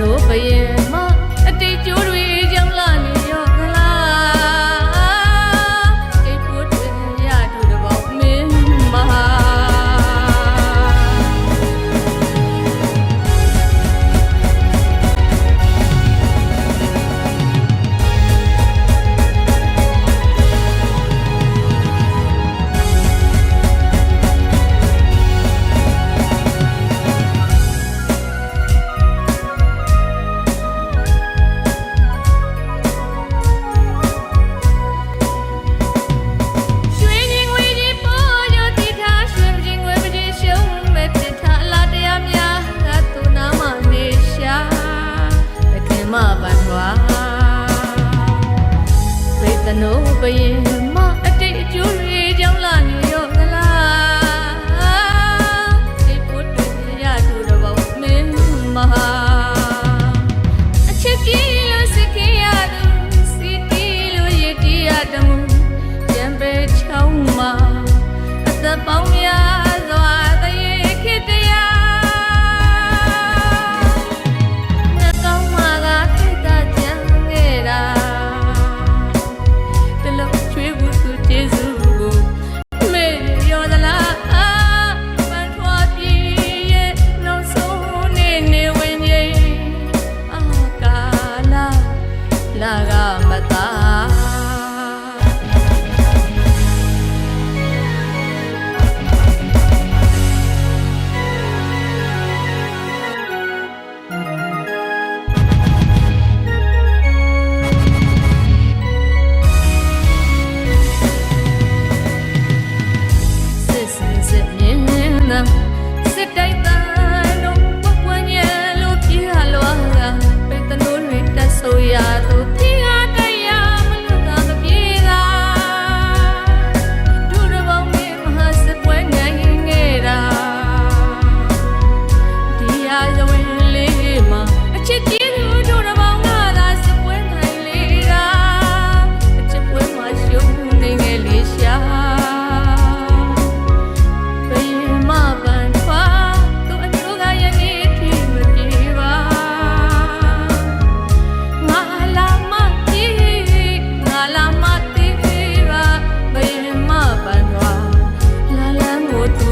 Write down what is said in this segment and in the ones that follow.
နိုးပရင် နိုးပရင်မအတိတ်အကျိုးတွေကြောင့်လာနေရောသလားဒီဖို့တူရတူတော့မင်းမဟာအချစ်ကြီးလို့စခင်ရသူစီတီလို့ရတီရတမှုကြံပဲချောင်းမှာအသက်ပေါင်း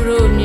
Bruno.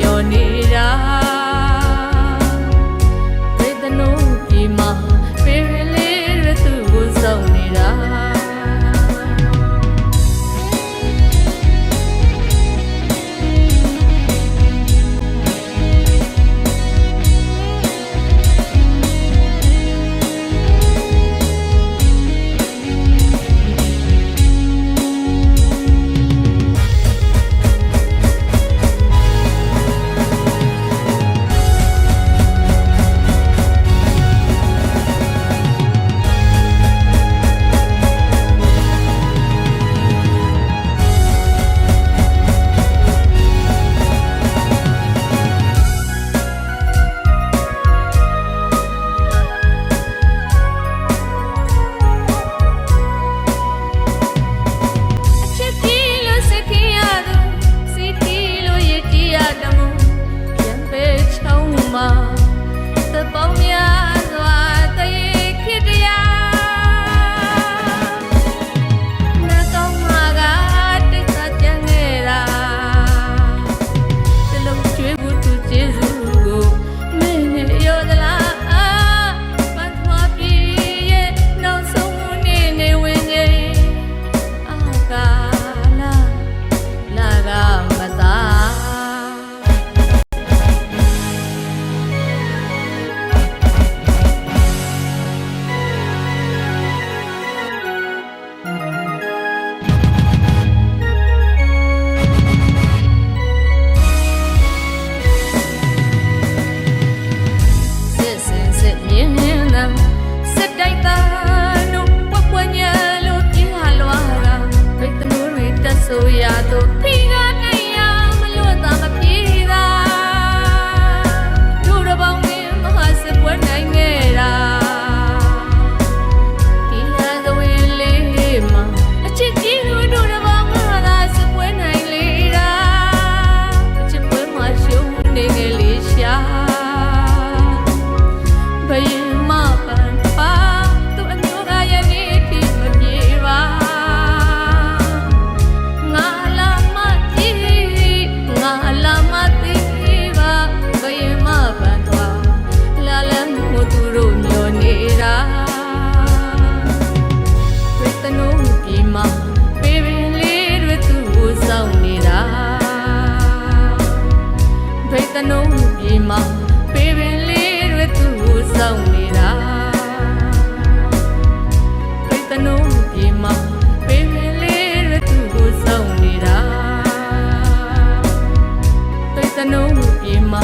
နှုံးမြေမှာပေပင်လေးတွေသူ့ကိုစောင့်နေတာပေတနှုံးမြေမှာပေပင်လေးတွေသူ့ကိုစောင့်နေတာပေတနှုံးမြေမှာ